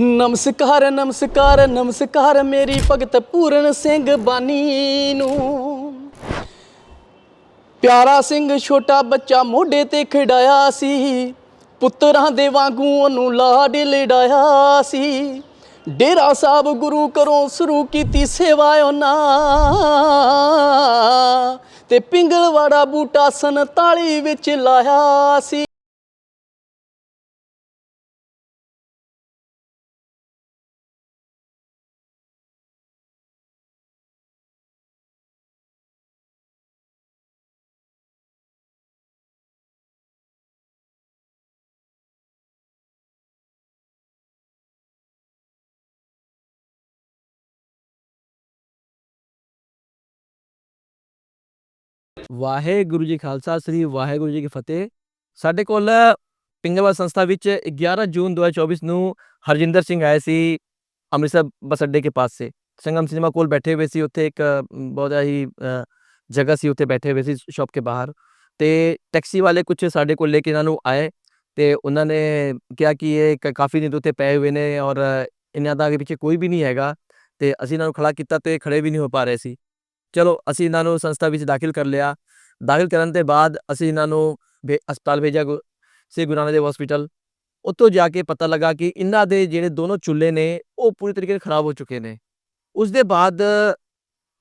ਨਮਸਕਾਰ ਨਮਸਕਾਰ ਨਮਸਕਾਰ ਮੇਰੀ ਭਗਤ ਪੂਰਨ ਸਿੰਘ ਬਾਨੀ ਨੂੰ। ਪਿਆਰਾ ਸਿੰਘ ਛੋਟਾ ਬੱਚਾ ਮੋਢੇ ਤੇ ਖਿਡਾਇਆ ਸੀ। ਪੁੱਤਰਾਂ ਦੇ ਵਾਂਗੂ ਉਹਨੂੰ ਲਾਡ ਲਡਾਇਆ ਸੀ। ਡੇਰਾ ਸਾਹਿਬ ਗੁਰੂ ਘਰੋਂ ਸ਼ੁਰੂ ਕੀਤੀ ਸੇਵਾ ਉਹਨਾਂ। ਤੇ ਪਿੰਗਲਵਾੜਾ ਬੂਟਾ 47 ਵਿੱਚ ਲਾਇਆ ਸੀ। ਵਾਹਿਗੁਰੂ ਜੀ ਖਾਲਸਾ, ਸ੍ਰੀ ਵਾਹਿਗੁਰੂ ਜੀ ਕੀ ਫਤਿਹ। ਸਾਡੇ ਕੋਲ ਪਿੰਗਲਵਾ ਸੰਸਥਾ ਵਿੱਚ 11 ਜੂਨ 2024 ਨੂੰ ਹਰਜਿੰਦਰ ਸਿੰਘ ਆਏ ਸੀ ਅੰਮ੍ਰਿਤਸਰ ਬੱਸ ਅੱਡੇ ਕੇ ਪਾਸ ਸੇ। ਸੰਗਮ ਸਿਨੇਮਾ ਕੋਲ ਬੈਠੇ ਹੋਏ ਸੀ, ਉੱਥੇ ਇੱਕ ਬਹੁਤ ਹੀ ਜਗ੍ਹਾ ਸੀ, ਉੱਥੇ ਬੈਠੇ ਹੋਏ ਸੀ ਸ਼ਾਪ ਕੇ ਬਾਹਰ। ਤੇ ਟੈਕਸੀ ਵਾਲੇ ਕੁਝ ਸਾਡੇ ਕੋਲ ਲੈ ਕੇ ਇਹਨਾਂ ਨੂੰ ਆਏ ਤੇ ਉਹਨਾਂ ਨੇ ਕਿਹਾ ਕਿ ਇਹ ਕ- ਕਾਫੀ ਦਿਨ ਤੋਂ ਉੱਥੇ ਪਏ ਹੋਏ ਨੇ ਔਰ ਇਹਨਾਂ ਦਾ ਅੱਗੇ ਪਿੱਛੇ ਕੋਈ ਵੀ ਨਹੀਂ ਹੈਗਾ ਤੇ ਅਸੀਂ ਇਹਨਾਂ ਨੂੰ ਖੜਾ ਕੀਤਾ ਤੇ ਇਹ ਖੜੇ ਵੀ ਨਹੀਂ ਹੋ ਪਾ ਰਹੇ ਸੀ। ਚਲੋ, ਅਸੀਂ ਇਹਨਾਂ ਨੂੰ ਸੰਸਥਾ ਵਿੱਚ ਦਾਖਲ ਕਰ ਲਿਆ। ਦਾਖਲ ਕਰਨ ਦੇ ਬਾਅਦ ਅਸੀਂ ਇਹਨਾਂ ਨੂੰ ਹਸਪਤਾਲ ਭੇਜਿਆ ਗੁ- ਸ੍ਰੀ ਗੁਰੂ ਨਾਨਕ ਦੇਵ ਹਸਪੀਟਲ ਉੱਥੋਂ ਜਾ ਕੇ ਪਤਾ ਲੱਗਾ ਕਿ ਇਹਨਾਂ ਦੇ ਜਿਹੜੇ ਦੋਨੋਂ ਚੁੱਲ੍ਹੇ ਨੇ, ਉਹ ਪੂਰੀ ਤਰੀਕੇ ਨਾਲ ਖਰਾਬ ਹੋ ਚੁੱਕੇ ਨੇ। ਉਸ ਦੇ ਬਾਅਦ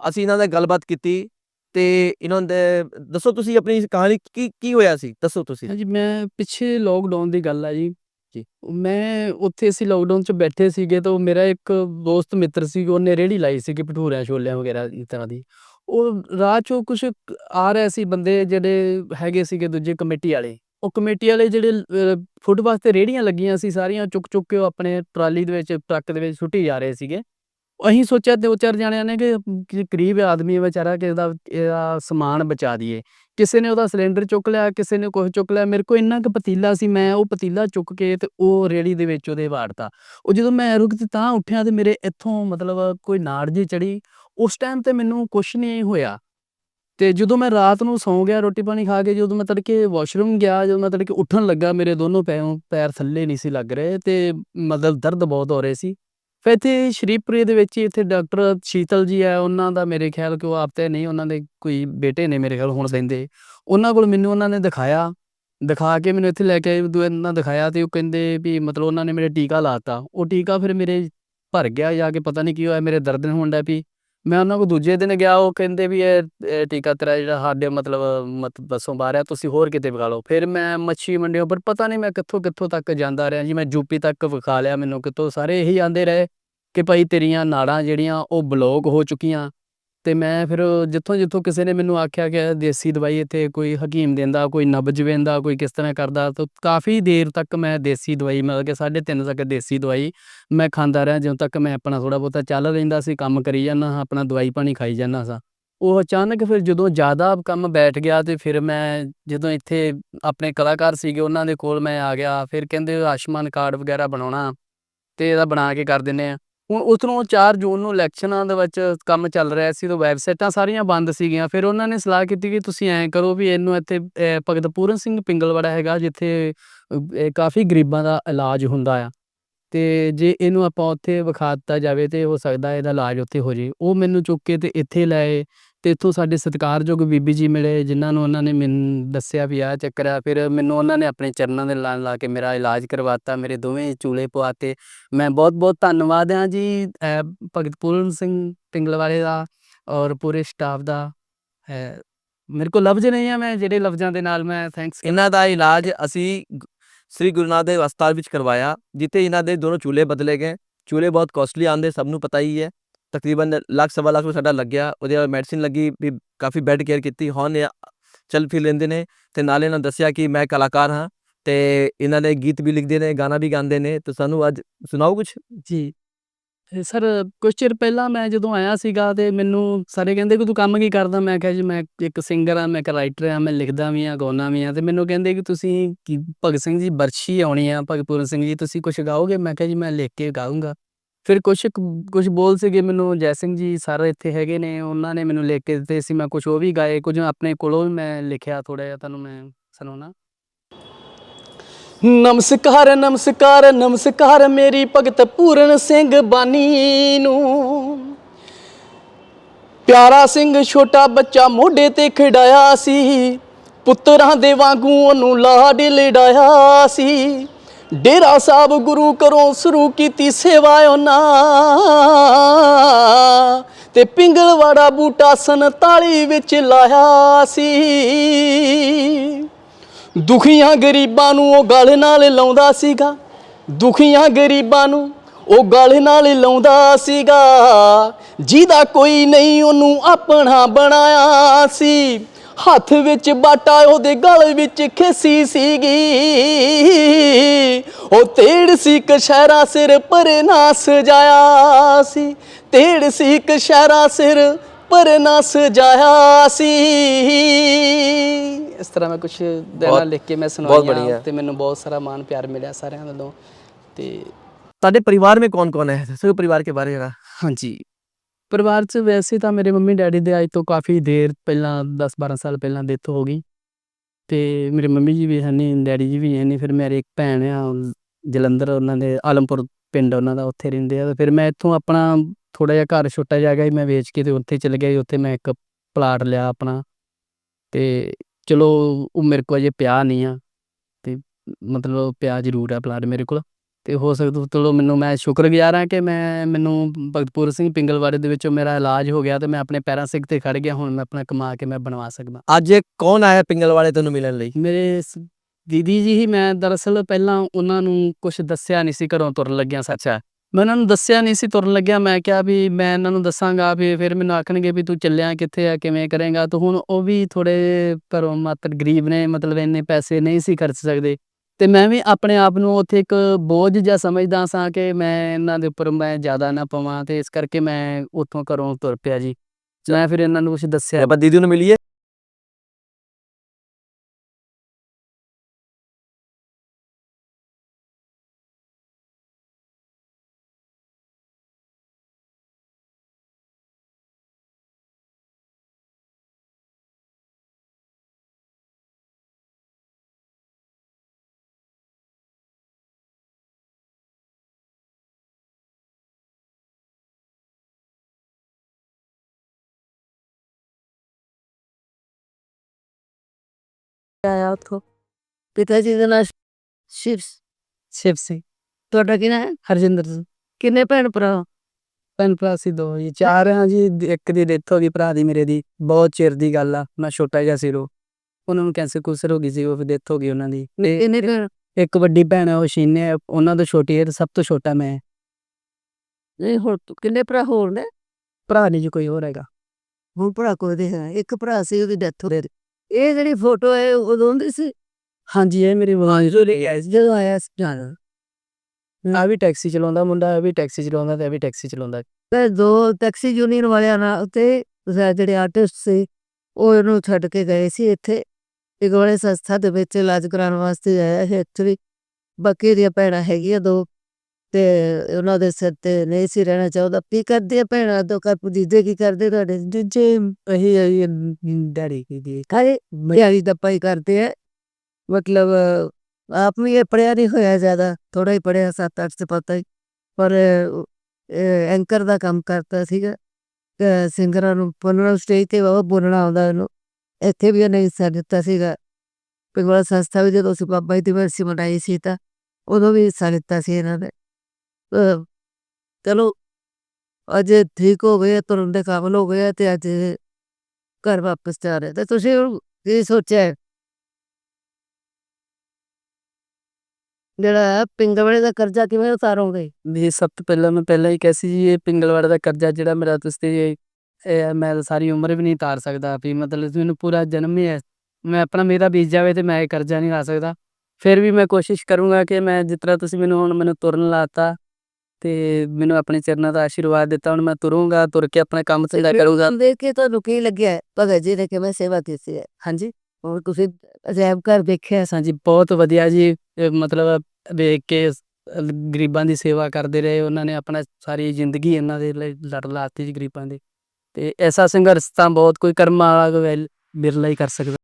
ਅਸੀਂ ਇਹਨਾਂ ਨਾਲ ਗੱਲਬਾਤ ਕੀਤੀ ਤੇ ਇਹਨਾਂ ਦੇ, ਦੱਸੋ ਤੁਸੀਂ ਆਪਣੀ ਕਹਾਣੀ ਕੀ ਕੀ ਹੋਇਆ ਸੀ? ਦੱਸੋ ਤੁਸੀਂ। ਹਾਂਜੀ, ਮੈਂ ਪਿੱਛੇ ਲੋਕਡਾਊਨ ਦੀ ਗੱਲ ਆ ਜੀ। ਜੀ। ਮੈਂ ਉੱਥੇ ਅਸੀਂ ਲੋਕਡਾਊਨ 'ਚ ਬੈਠੇ ਸੀਗੇ ਤਾਂ ਮੇਰਾ ਇੱਕ ਦੋਸਤ ਮਿੱਤਰ ਸੀ ਉਹਨੇ ਰੇਹੜੀ ਲਾਈ ਸੀਗੀ ਕਿ ਭਟੂਰਿਆਂ ਛੋਲਿਆਂ ਵਗੈਰਾ ਇਸ ਤਰ੍ਹਾਂ ਦੀ। ਉਹ ਰਾਹ 'ਚੋਂ ਕੁਝ ਆ ਰਹੇ ਸੀ ਬੰਦੇ ਜਿਹੜੇ ਹੈਗੇ ਸੀਗੇ ਦੂਜੇ ਕਮੇਟੀ ਵਾਲੇ। ਉਹ ਕਮੇਟੀ ਵਾਲੇ ਜਿਹੜੇ ਅ, ਫੁੱਟਪਾਥ ਤੇ ਰੇਹੜੀਆਂ ਲੱਗੀਆਂ ਸੀ ਸਾਰੀਆਂ ਚੁੱਕ ਚੁੱਕ ਕੇ ਉਹ ਆਪਣੇ ਟਰਾਲੀ ਦੇ ਵਿੱਚ ਟਰੱਕ ਦੇ ਵਿੱਚ ਸੁੱਟੀ ਜਾ ਰਹੇ ਸੀਗੇ। ਅਸੀਂ ਸੋਚਿਆ ਦੋ ਚਾਰ ਜਣਿਆਂ ਨੇ ਕਿ ਕਰੀਬ ਆਦਮੀ ਵਿਚਾਰਾ ਕਿ ਇਹਦਾ ਇਹਦਾ ਸਮਾਨ ਬਚਾ ਦਈਏ। ਕਿਸੇ ਨੇ ਉਹਦਾ ਸਿਲੰਡਰ ਚੁੱਕ ਲਿਆ, ਕਿਸੇ ਨੇ ਕੁਝ ਚੁੱਕ ਲਿਆ। ਮੇਰੇ ਕੋਲ ਇੰਨਾ ਕੁ ਪਤੀਲਾ ਸੀ, ਮੈਂ ਉਹ ਪਤੀਲਾ ਚੁੱਕ ਕੇ ਤੇ ਉਹ ਰੇੜੀ ਦੇ ਵਿੱਚ ਉਹਦੇ ਵਾੜਤਾ। ਉਹ ਜਦੋਂ ਮੈਂ ਰੁਕ ਤੇ ਤਾਂ ਉੱਠਿਆ ਤੇ ਮੇਰੇ ਇੱਥੋਂ ਮਤਲਬ ਕੋਈ ਨਾੜ ਜੀ ਚੜੀ ਉਸ ਟਾਈਮ ਤੇ ਮੈਨੂੰ ਕੁਛ ਨਹੀਂ ਹੋਇਆ। ਤੇ ਜਦੋਂ ਮੈਂ ਰਾਤ ਨੂੰ ਸੌਂ ਗਿਆ, ਰੋਟੀ ਪਾਣੀ ਖਾ ਕੇ, ਜਦੋਂ ਮੈਂ ਤੜਕੇ ਵਾਸ਼ਰੂਮ ਗਿਆ, ਜਦੋਂ ਮੈਂ ਤੜਕੇ ਉੱਠਣ ਲੱਗਾ, ਮੇਰੇ ਦੋਨੋਂ ਪੈਰੋਂ ਪੈਰ ਥੱਲੇ ਨਹੀਂ ਸੀ ਲੱਗ ਰਹੇ ਤੇ ਮਤਲਬ ਦਰਦ ਬਹੁਤ ਹੋ ਰਹੇ ਸੀ। ਫਿਰ ਇੱਥੇ ਸ਼੍ਰੀਪੁਰੀ ਦੇ ਵਿੱਚ ਹੀ ਇੱਥੇ ਡਾਕਟਰ ਸ਼ੀਤਲ ਜੀ ਹੈ ਉਹਨਾਂ ਦਾ ਮੇਰੇ ਖਿਆਲ ਕਿ ਉਹ ਆਪ ਤੇ ਨਹੀਂ, ਉਹਨਾਂ ਦੇ ਕੋਈ ਬੇਟੇ ਨੇ ਮੇਰੇ ਖਿਆਲ ਹੁਣ ਦਿੰਦੇ ਉਹਨਾਂ ਕੋਲ ਮੈਨੂੰ ਉਹਨਾਂ ਨੇ ਦਿਖਾਇਆ, ਦਿਖਾ ਕੇ ਮੈਨੂੰ ਇੱਥੇ ਲੈ ਕੇ ਆਏ, ਦੂਏ ਦਿਖਾਇਆ ਤੇ ਉਹ ਕਹਿੰਦੇ ਵੀ ਮਤਲਬ ਉਹਨਾਂ ਨੇ ਮੇਰੇ ਟੀਕਾ ਲਾਤਾ ਉਹ ਟੀਕਾ ਫਿਰ ਮੇਰੇ ਭਰ ਗਿਆ, ਜਾ ਕੇ ਪਤਾ ਨਹੀਂ ਕੀ ਹੋਇਆ, ਮੇਰੇ ਦਰਦ ਹੋਣ ਡਿਆ ਪਈ। ਮੈਂ ਉਹਨਾਂ ਕੋਲ ਦੂਜੇ ਦਿਨ ਗਿਆ, ਉਹ ਕਹਿੰਦੇ ਵੀ ਇਹ ਇਹ ਟੀਕਾ ਤੇਰਾ ਜਿਹੜਾ ਸਾਡੇ ਮਤਲਬ ਮਤ ਦੱਸੋਂ ਬਾਹਰ ਆ, ਤੁਸੀਂ ਹੋਰ ਕਿਤੇ ਵਿਖਾ ਲਓ। ਫਿਰ ਮੈਂ ਮੱਛੀ ਮੰਡੀ ਉੱਪਰ, ਪਤਾ ਨਹੀਂ ਮੈਂ ਕਿੱਥੋਂ ਕਿੱਥੋਂ ਤੱਕ ਜਾਂਦਾ ਰਿਹਾ ਜੀ, ਮੈਂ ਯੂਪੀ ਤੱਕ ਵਿਖਾ ਲਿਆ ਮੈਨੂੰ, ਕਿਤੋਂ ਸਾਰੇ ਇਹੀ ਆਂਦੇ ਰਹੇ ਕਿ ਭਾਈ ਤੇਰੀਆਂ ਨਾੜਾਂ ਜਿਹੜੀਆਂ, ਉਹ ਬਲੌਕ ਹੋ ਚੁੱਕੀਆਂ। ਤੇ ਮੈਂ ਫਿਰ ਜਿੱਥੋਂ ਜਿੱਥੋਂ ਕਿਸੇ ਨੇ ਮੈਨੂੰ ਆਖਿਆ ਕਿ ਦੇਸੀ ਦਵਾਈ ਇੱਥੇ ਕੋਈ ਹਕੀਮ ਦਿੰਦਾ, ਕੋਈ ਨਬਜ ਵੇਂਦਾ, ਕੋਈ ਕਿਸ ਤਰ੍ਹਾਂ ਕਰਦਾ, ਤਾਂ ਕਾਫੀ ਦੇਰ ਤੱਕ ਮੈਂ ਦੇਸੀ ਦਵਾਈ, ਮਤਲਬ ਕਿ 3.5 ਤੱਕ ਦੇਸੀ ਦਵਾਈ ਮੈਂ ਖਾਂਦਾ ਰਿਹਾ ਜਦੋਂ ਤੱਕ ਮੈਂ ਆਪਣਾ ਥੋੜਾ ਬਹੁਤਾ ਚੱਲ ਰਹਿੰਦਾ ਸੀ, ਕੰਮ ਕਰੀ ਜਾਂਦਾ ਹਾਂ, ਆਪਣਾ ਦਵਾਈ ਪਾਣੀ ਖਾਈ ਜਾਂਦਾ ਸਾਂ। ਉਹ ਅਚਾਨਕ ਫਿਰ ਜਦੋਂ ਜ਼ਿਆਦਾ ਕੰਮ ਬੈਠ ਗਿਆ ਤੇ ਫਿਰ ਮੈਂ ਜਦੋਂ ਇੱਥੇ ਆਪਣੇ ਕਲਾਕਾਰ ਸੀਗੇ, ਉਹਨਾਂ ਦੇ ਕੋਲ ਮੈਂ ਆ ਗਿਆ, ਫਿਰ ਕਹਿੰਦੇ ਆਯੁਸ਼ਮਾਨ ਕਾਰਡ ਵਗੈਰਾ ਬਣਾਉਣਾ ਤੇ ਇਹਦਾ ਬਣਾ ਕੇ ਕਰ ਦਿੰਨੇ ਆ ਹੁਣ ਉਸਨੂੰ 4 ਜੂਨ ਨੂੰ ਇਲੈਕਸ਼ਨਾਂ ਦੇ ਵਿੱਚ ਕੰਮ ਚੱਲ ਰਿਹਾ ਸੀ ਤਾਂ ਵੈਬਸਾਈਟਾਂ ਸਾਰੀਆਂ ਬੰਦ ਸੀਗੀਆਂ। ਫਿਰ ਉਹਨਾਂ ਨੇ ਸਲਾਹ ਕੀਤੀ ਕਿ ਤੁਸੀਂ ਐਂ ਕਰੋ ਵੀ ਇਹਨੂੰ ਇੱਥੇ ਭਗਤ ਪੂਰਨ ਸਿੰਘ ਪਿੰਗਲਵਾੜਾ ਹੈਗਾ, ਜਿੱਥੇ ਕਾਫੀ ਗਰੀਬਾਂ ਦਾ ਇਲਾਜ ਹੁੰਦਾ ਆ। ਤੇ ਜੇ ਇਹਨੂੰ ਆਪਾਂ ਉੱਥੇ ਵਿਖਾ ਦਿੱਤਾ ਜਾਵੇ ਤੇ ਹੋ ਸਕਦਾ ਇਹਦਾ ਇਲਾਜ ਉੱਥੇ ਹੋ ਜੇ ਉਹ ਮੈਨੂੰ ਚੁੱਕ ਕੇ ਤੇ ਇੱਥੇ ਲਏ ਤੇ ਇੱਥੋਂ ਸਾਡੇ ਸਤਿਕਾਰਯੋਗ ਬੀਬੀ ਜੀ ਮਿਲੇ, ਜਿਨ੍ਹਾਂ ਨੂੰ ਉਹਨਾਂ ਨੇ ਮੈਨੂੰ ਦੱਸਿਆ ਵੀ ਆਹ ਚੱਕਰ ਆ। ਫਿਰ ਮੈਨੂੰ ਉਹਨਾਂ ਨੇ ਆਪਣੇ ਚਰਨਾਂ ਦੇ ਲਾ ਲਾ ਕੇ ਮੇਰਾ ਇਲਾਜ ਕਰਵਾਤਾ, ਮੇਰੇ ਦੋਵੇਂ ਚੂਲੇ ਪਵਾਤੇ ਮੈਂ ਬਹੁਤ ਬਹੁਤ ਧੰਨਵਾਦ ਹਾਂ ਜੀ ਭਗਤ ਪੂਰਨ ਸਿੰਘ ਪਿੰਗਲਵਾੜੇ ਦਾ ਔਰ ਪੂਰੇ ਸਟਾਫ ਦਾ। ਹੈ ਮੇਰੇ ਕੋਲ ਲਫ਼ਜ਼ ਨਹੀਂ ਆ, ਮੈਂ ਜਿਹੜੇ ਲਫ਼ਜ਼ਾਂ ਦੇ ਨਾਲ ਮੈਂ ਥੈਂਕਸ ਇਹਨਾਂ ਦਾ ਇਲਾਜ ਅਸੀਂ ਸ੍ਰੀ ਗੁਰੂ ਨਾਨਕ ਦੇਵ ਹਸਪਤਾਲ ਵਿੱਚ ਕਰਵਾਇਆ, ਜਿੱਥੇ ਇਹਨਾਂ ਦੇ ਦੋਨੋਂ ਚੂਲੇ ਬਦਲੇ ਗਏ। ਚੂਲੇ ਬਹੁਤ ਕਾਸਟਲੀ ਆਉਂਦੇ, ਸਭ ਨੂੰ ਪਤਾ ਹੀ ਹੈ। ਤਕਰੀਬਨ ਲੱਖ, ਸਵਾ ਲੱਖ ਸਾਡਾ ਲੱਗਿਆ। ਉਹਦੇ ਬਾਅਦ ਮੈਡੀਸਿਨ ਲੱਗੀ, ਵੀ ਕਾਫੀ ਬੈਡ ਕੇਅਰ ਕੀਤੀ। ਹੁਣ ਇਹ ਚੱਲ ਫਿਰ ਲੈਂਦੇ ਨੇ ਤੇ ਨਾਲੇ ਨਾਲ ਦੱਸਿਆ ਕਿ ਮੈਂ ਕਲਾਕਾਰ ਹਾਂ ਤੇ ਇਹਨਾਂ ਨੇ ਗੀਤ ਵੀ ਲਿਖਦੇ ਨੇ, ਗਾਣਾ ਵੀ ਗਾਉਂਦੇ ਨੇ। ਤੇ ਸਾਨੂੰ ਅੱਜ ਸੁਣਾਓ ਕੁਝ ਜੀ। ਸਰ ਕੁਝ ਚਿਰ ਪਹਿਲਾਂ ਮੈਂ ਜਦੋਂ ਆਇਆ ਸੀਗਾ ਤੇ ਮੈਨੂੰ ਸਾਰੇ ਕਹਿੰਦੇ ਕਿ ਤੂੰ ਕੰਮ ਕੀ ਕਰਦਾ? ਮੈਂ ਕਿਹਾ ਜੀ, ਮੈਂ ਇੱਕ ਸਿੰਗਰ ਆ ਮੈਂ ਇੱਕ ਰਾਈਟਰ ਆ ਮੈਂ ਲਿਖਦਾ ਵੀ ਆ ਗਾਉਣਾ ਵੀ ਆ ਤੇ ਮੈਨੂੰ ਕਹਿੰਦੇ ਕਿ ਤੁਸੀਂ ਕੀ, ਭਗਤ ਸਿੰਘ ਜੀ ਬਰਛੀ ਆਉਣੀ ਆ ਭਗਤ ਪੂਰਨ ਸਿੰਘ ਜੀ, ਤੁਸੀਂ ਕੁਝ ਗਾਓਗੇ? ਮੈਂ ਕਿਹਾ ਜੀ, ਮੈਂ ਲਿਖ ਕੇ ਗਾਉਂਗਾ ਫਿਰ ਕੁਝ ਕੁਝ ਬੋਲ ਸੀਗੇ ਮੈਨੂੰ ਜੈ ਸਿੰਘ ਜੀ, ਸਰ ਇੱਥੇ ਹੈਗੇ ਨੇ, ਉਹਨਾਂ ਨੇ ਮੈਨੂੰ ਲਿਖ ਕੇ ਦਿੱਤੇ ਸੀ, ਮੈਂ ਕੁਝ ਉਹ ਵੀ ਗਾਏ, ਕੁਝ ਆਪਣੇ ਕੋਲੋਂ ਵੀ ਮੈਂ ਲਿਖਿਆ ਥੋੜਾ ਜਿਹਾ ਤੁਹਾਨੂੰ ਮੈਂ ਸੁਣਾਉਣਾ। ਨਮਸਕਾਰ ਨਮਸਕਾਰ ਨਮਸਕਾਰ ਮੇਰੀ ਭਗਤ ਪੂਰਨ ਸਿੰਘ ਬਾਨੀ ਨੂੰ। ਪਿਆਰਾ ਸਿੰਘ ਛੋਟਾ ਬੱਚਾ ਮੋਢੇ ਤੇ ਖਿਡਾਇਆ ਸੀ, ਪੁੱਤਰਾਂ ਦੇ ਵਾਂਗੂ ਉਹਨੂੰ ਲਾਡ ਲੜਾਇਆ ਸੀ। ਡੇਰਾ ਸਾਹਿਬ ਗੁਰੂ ਘਰੋਂ ਸ਼ੁਰੂ ਕੀਤੀ ਸੇਵਾ ਉਹਨਾਂ। ਤੇ ਪਿੰਗਲਵਾੜਾ ਬੂਟਾ 47 ਵਿੱਚ ਲਾਇਆ ਸੀ। ਦੁਖੀਆਂ ਗਰੀਬਾਂ ਨੂੰ ਉਹ ਗਲ ਨਾਲ ਲਾਉਂਦਾ ਸੀਗਾ। ਦੁਖੀਆਂ ਗਰੀਬਾਂ ਨੂੰ ਉਹ ਗਲ ਨਾਲ ਲਾਉਂਦਾ ਸੀਗਾ। ਜਿਹਦਾ ਕੋਈ ਨਹੀਂ ਉਹਨੂੰ ਆਪਣਾ ਬਣਾਇਆ ਸੀ। ਹੱਥ ਵਿੱਚ ਬਾਟਾ ਉਹਦੇ ਗਲ ਵਿੱਚ ਖੇਸੀ ਸੀਗੀ। ਉਹ ਤੇੜ ਸੀ ਕਸ਼ਹਿਰਾ ਸਿਰ ਪਰੇ ਨਾ ਸਜਾਇਆ ਸੀ। ਤੇੜ ਸੀ ਕਸ਼ਹਿਰਾ ਸਿਰ ਪਰ ਨਾ ਸਜਾਇਆ ਸੀ। ਇਸ ਤਰ੍ਹਾਂ ਮੈਂ ਕੁਝ ਦੇਣਾ ਲਿਖ ਕੇ ਮੈਂ ਸੁਣਾਇਆ ਤੇ ਮੈਨੂੰ ਬਹੁਤ ਸਾਰਾ ਮਾਨ ਪਿਆਰ ਮਿਲਿਆ ਸਾਰਿਆਂ ਵੱਲੋਂ ਤੇ ਤੁਹਾਡੇ ਪਰਿਵਾਰ ਵਿੱਚ ਕੌਣ ਕੌਣ ਹੈ? ਸੋ ਪਰਿਵਾਰ ਕੇ ਬਾਰੇ ਜਰਾ। ਹਾਂਜੀ। ਪਰਿਵਾਰ 'ਚ ਵੈਸੇ ਤਾਂ ਮੇਰੇ ਮੰਮੀ ਡੈਡੀ ਦੇ ਅੱਜ ਤੋਂ ਕਾਫੀ ਦੇਰ ਪਹਿਲਾਂ 10-12 ਸਾਲ ਪਹਿਲਾਂ ਡੈਥ ਹੋ ਗਈ। ਤੇ ਮੇਰੇ ਮੰਮੀ ਜੀ ਵੀ ਹੈ ਨਹੀਂ ਡੈਡੀ ਜੀ ਵੀ ਹੈ ਫਿਰ ਮੇਰੇ ਇੱਕ ਭੈਣ ਆ ਜਲੰਧਰ ਉਹਨਾਂ ਦੇ ਆਲਮਪੁਰ ਪਿੰਡ ਉਹਨਾਂ ਦਾ ਉੱਥੇ ਰਹਿੰਦੇ ਆ। ਫਿਰ ਮੈਂ ਇੱਥੋਂ ਆਪਣਾ ਥੋੜਾ ਜਿਹਾ ਘਰ ਛੋਟਾ ਜਿਹਾ ਹੈਗਾ ਮੈਂ ਵੇਚ ਕੇ ਤੇ ਉੱਥੇ ਚਲੇ ਗਿਆ ਸੀ, ਉੱਥੇ ਮੈਂ ਇੱਕ ਪਲਾਟ ਲਿਆ ਆਪਣਾ। ਤੇ ਚਲੋ ਉਹ ਮੇਰੇ ਕੋਲ ਅਜੇ ਪਿਆ ਨਹੀਂ ਆ ਤੇ ਮਤਲਬ ਪਿਆ ਜ਼ਰੂਰ ਆ ਪਲਾਟ ਮੇਰੇ ਕੋਲ। ਤੇ ਹੋ ਸਕਦਾ ਚਲੋ ਮੈਨੂੰ ਮੈਂ ਸ਼ੁਕਰਗੁਜ਼ਾਰ ਹਾਂ ਕਿ ਮੈਂ ਮੈਨੂੰ ਭਗਤਪੁਰ ਸਿੰਘ ਪਿੰਗਲਵਾੜੇ ਦੇ ਵਿੱਚੋਂ ਮੇਰਾ ਇਲਾਜ ਹੋ ਗਿਆ ਤੇ ਮੈਂ ਆਪਣੇ ਪੈਰਾਂ ਸਿੱਖ ਤੇ ਖੜ ਗਿਆ ਹੁਣ ਮੈਂ ਆਪਣਾ ਕਮਾ ਕੇ ਮੈਂ ਬਣਵਾ ਸਕਦਾ। ਅੱਜ ਕੌਣ ਆਇਆ ਪਿੰਗਲਵਾੜੇ ਤੁਹਾਨੂੰ ਮਿਲਣ ਲਈ? ਮੇਰੇ ਦੀਦੀ ਜੀ ਹੀ ਮੈਂ ਦਰਅਸਲ ਪਹਿਲਾਂ ਉਹਨਾਂ ਨੂੰ ਕੁਝ ਦੱਸਿਆ ਨਹੀਂ ਸੀ ਘਰੋਂ ਤੁਰਨ ਲੱਗਿਆ ਸੱਚਾ। ਮੈਂ ਉਹਨਾਂ ਨੂੰ ਦੱਸਿਆ ਨਹੀਂ ਸੀ ਤੁਰਨ ਲੱਗਿਆ ਮੈਂ ਕਿਹਾ ਵੀ ਮੈਂ ਇਹਨਾਂ ਨੂੰ ਦੱਸਾਂਗਾ ਵੀ ਫਿਰ ਮੈਨੂੰ ਆਖਣਗੇ ਵੀ ਤੂੰ ਚੱਲਿਆ ਕਿੱਥੇ ਆ ਕਿਵੇਂ ਕਰੇਗਾ ਤਾਂ ਹੁਣ ਉਹ ਵੀ ਥੋੜੇ ਘਰੋਂ ਮਾਤਰ ਗਰੀਬ ਨੇ ਮਤਲਬ ਇੰਨੇ ਪੈਸੇ ਨਹੀਂ ਸੀ ਖਰਚ ਸਕਦੇ। ਤੇ ਮੈਂ ਵੀ ਆਪਣੇ ਆਪ ਨੂੰ ਉੱਥੇ ਇੱਕ ਬੋਝ ਜਿਹਾ ਸਮਝਦਾ ਸਾਂ ਕਿ ਮੈਂ ਇਹਨਾਂ ਦੇ ਉੱਪਰ ਮੈਂ ਜ਼ਿਆਦਾ ਨਾ ਪਵਾਂ ਤੇ ਇਸ ਕਰਕੇ ਮੈਂ ਉੱਥੋਂ ਘਰੋਂ ਤੁਰ ਪਿਆ ਜੀ। ਮੈਂ ਫਿਰ ਇਹਨਾਂ ਨੂੰ ਕੁਝ ਦੱਸਿਆ ਆਪਾਂ ਦੀਦੀ ਨੂੰ ਮਿਲੀਏ। ਆਇਆ ਉੱਥੋਂ। ਪਿਤਾ ਜੀ ਦਾ ਨਾਮ ਸ਼ਿਵ ਸ਼ਿਵ ਸਿੰਘ ਤੁਹਾਡਾ ਕੀ ਨਾਮ ਹੈ? ਹਰਜਿੰਦਰ ਸਿੰਘ ਕਿੰਨੇ ਭੈਣ ਭਰਾ? ਭੈਣ ਭਰਾ ਸੀ ਦੋ ਜੀ। ਚਾਰ ਹਾਂ ਜੀ ਇੱਕ ਦੀ ਡੈਥ ਹੋ ਗਈ ਭਰਾ ਦੀ ਮੇਰੇ ਦੀ। ਬਹੁਤ ਚਿਰ ਦੀ ਗੱਲ ਆ ਮੈਂ ਛੋਟਾ ਜਿਹਾ ਸੀ ਰੋ ਉਹਨਾਂ ਨੂੰ ਕੈਂਸਰ ਕੁਸਰ ਹੋ ਗਈ ਸੀ ਉਹ ਫਿਰ ਡੈਥ ਹੋ ਗਈ ਉਹਨਾਂ ਦੀ। ਇੱਕ ਵੱਡੀ ਭੈਣ ਹੈ ਉਹ ਸ਼ੀਨੇ ਉਹਨਾਂ ਤੋਂ ਛੋਟੀ ਹੈ ਸਭ ਤੋਂ ਛੋਟਾ ਮੈਂ ਨਹੀਂ ਹੋਰ ਕਿੰਨੇ ਭਰਾ ਹੋਰ ਨੇ? ਭਰਾ ਨਹੀਂ ਜੀ ਕੋਈ ਹੋਰ ਹੈਗਾ। ਹੁਣ ਭਰਾ ਕੋਈ ਦੇ ਹੈ ਇੱਕ ਭਰਾ ਸੀ ਉਹਦੀ ਡੈਥ ਹੋ ਗਈ। ਇਹ ਜਿਹੜੀ ਫੋਟੋ ਹੈ ਉਦੋਂ ਦੀ ਸੀ? ਹਾਂਜੀ ਇਹ ਮੇਰੀ ਵਾਂਝ ਜਦੋਂ ਲੈ ਆਇਆ ਸੀ, ਜਦੋਂ ਆਇਆ ਸੀ ਜਾਣਾ। ਆ ਵੀ ਟੈਕਸੀ ਚਲਾਉਂਦਾ ਮੁੰਡਾ ਇਹ ਵੀ ਟੈਕਸੀ ਚਲਾਉਂਦਾ ਤੇ ਇਹ ਵੀ ਟੈਕਸੀ ਚਲਾਉਂਦਾ। ਤੇ ਦੋ ਟੈਕਸੀ ਯੂਨੀਅਨ ਵਾਲਿਆਂ ਨਾਲ ਉੱਤੇ ਜਿਹੜੇ ਆਰਟਿਸਟ ਸੀ ਉਹ ਇਹਨੂੰ ਛੱਡ ਕੇ ਗਏ ਸੀ ਇੱਥੇ। ਇੱਕ ਵਾਲੇ ਸੰਸਥਾ ਦੇ ਵਿੱਚ ਇਲਾਜ ਕਰਾਉਣ ਵਾਸਤੇ ਆਇਆ ਹੈ ਵੀ। ਬਾਕੀ ਦੀਆਂ ਭੈਣਾਂ ਹੈਗੀਆਂ ਦੋ। ਤੇ ਉਹਨਾਂ ਦੇ ਸਿਰ ਤੇ ਨਹੀਂ ਸੀ ਰਹਿਣਾ ਚਾਹੁੰਦਾ। ਕੀ ਕਰਦੀ ਭੈਣਾਂ ਤੋਂ ਕਰ ਪੁਜੀਦੇ ਕੀ ਕਰਦੇ ਤੁਹਾਡੇ? ਦੂਜੇ ਇਹੀ ਡੈਡੀ ਕੀ ਦੀ ਖਾਏ ਮਿਆਰੀ ਦਾ ਪਾਈ ਕਰਦੇ ਹੈ ਮਤਲਬ ਆਪ ਵੀ ਇਹ ਪੜਿਆ ਨਹੀਂ ਹੋਇਆ ਜ਼ਿਆਦਾ। ਥੋੜਾ ਹੀ ਪੜਿਆ 7-8 ਸੇ ਪਤਾ ਹੀ। ਪਰ ਐਂਕਰ ਦਾ ਕੰਮ ਕਰਦਾ ਸੀਗਾ। ਸਿੰਗਰਾਂ ਨੂੰ ਬੋਲਣਾ ਸਟੇਜ ਤੇ ਉਹ ਬੋਲਣਾ ਆਉਂਦਾ ਉਹਨੂੰ। ਇੱਥੇ ਵੀ ਉਹਨੇ ਹਿੱਸਾ ਦਿੱਤਾ ਸੀਗਾ। ਪਿੰਗਲਾ ਸੰਸਥਾ ਵੀ ਜਦੋਂ ਅਸੀਂ ਬਾਬਾ ਜੀ ਦੀ ਵਰਸੀ ਮਨਾਈ ਸੀ ਤਾਂ ਉਦੋਂ ਵੀ ਹਿੱਸਾ ਲਿੱਤਾ ਸੀ ਇਹਨਾਂ ਨੇ। ਚਲੋ, ਅੱਜ ਠੀਕ ਹੋ ਗਏ ਤੁਰਨ ਦੇ ਕਾਬਲ ਹੋ ਗਏ ਤੇ ਅੱਜ ਘਰ ਵਾਪਸ ਜਾ ਰਹੇ ਤੇ ਤੁਸੀਂ ਹੁਣ ਸੋਚਿਆ ਜਿਹੜਾ ਪਿੰਗਲਵਾੜੇ ਦਾ ਕਰਜ਼ਾ ਕਿਵੇਂ ਉਤਾਰੋਗੇ? ਵੀ ਸਭ ਤੋਂ ਪਹਿਲਾਂ ਮੈਂ ਪਹਿਲਾਂ ਹੀ ਕਿਹਾ ਸੀ ਜੀ, ਇਹ ਪਿੰਗਲਵਾੜਾ ਦਾ ਕਰਜ਼ਾ ਜਿਹੜਾ ਮੇਰਾ ਤੁਸੀਂ ਇਹ ਇਹ ਮੈਂ ਤਾਂ ਸਾਰੀ ਉਮਰ ਵੀ ਨਹੀਂ ਤਾਰ ਸਕਦਾ, ਵੀ ਮਤਲਬ ਮੈਨੂੰ ਪੂਰਾ ਜਨਮ ਹੀ ਹੈ। ਮੈਂ ਆਪਣਾ ਮੇਰਾ ਬੀਤ ਜਾਵੇ ਤੇ ਮੈਂ ਇਹ ਕਰਜ਼ਾ ਨਹੀਂ ਲਾ ਸਕਦਾ। ਫਿਰ ਵੀ ਮੈਂ ਕੋਸ਼ਿਸ਼ ਕਰੂੰਗਾ ਕਿ ਮੈਂ ਜਿਸ ਤਰ੍ਹਾਂ ਤੁਸੀਂ ਮੈਨੂੰ ਹੁਣ ਮੈਨੂੰ ਤੁਰਨ ਲਾਤਾ ਤੇ ਮੈਨੂੰ ਆਪਣੇ ਚਰਨਾਂ ਦਾ ਆਸ਼ੀਰਵਾਦ ਦਿੱਤਾ ਹੁਣ ਮੈਂ ਤੁਰੂੰਗਾ ਤੁਰ ਕੇ ਆਪਣਾ ਕੰਮ ਸਿੱਧਾ ਕਰੂੰਗਾ। ਦੇਖ ਕੇ ਤੁਹਾਨੂੰ ਕੀ ਲੱਗਿਆ? ਭਗਤ ਜੀ ਨੇ ਕਿਵੇਂ ਸੇਵਾ ਕੀਤੀ ਹੈ? ਹਾਂਜੀ। ਹੋਰ ਤੁਸੀਂ ਅਜਾਇਬ ਘਰ ਦੇਖਿਆ? ਹਾਂਜੀ ਬਹੁਤ ਵਧੀਆ ਜੀ ਮਤਲਬ ਵੇਖ ਕੇ ਸ- ਗਰੀਬਾਂ ਦੀ ਸੇਵਾ ਕਰਦੇ ਰਹੇ ਉਹਨਾਂ ਨੇ ਆਪਣਾ ਸਾਰੀ ਜ਼ਿੰਦਗੀ ਇਹਨਾਂ ਦੇ ਲਈ ਲੜ ਲਾਤੀ ਜੀ ਗਰੀਬਾਂ ਦੀ। ਤੇ ਐਸਾ ਸੰਘਰਸ਼ ਤਾਂ ਬਹੁਤ ਕੋਈ ਕਰਮਾਂ ਵਾਲਾ ਬਿਰਲਾ ਹੀ ਕਰ ਸਕਦਾ।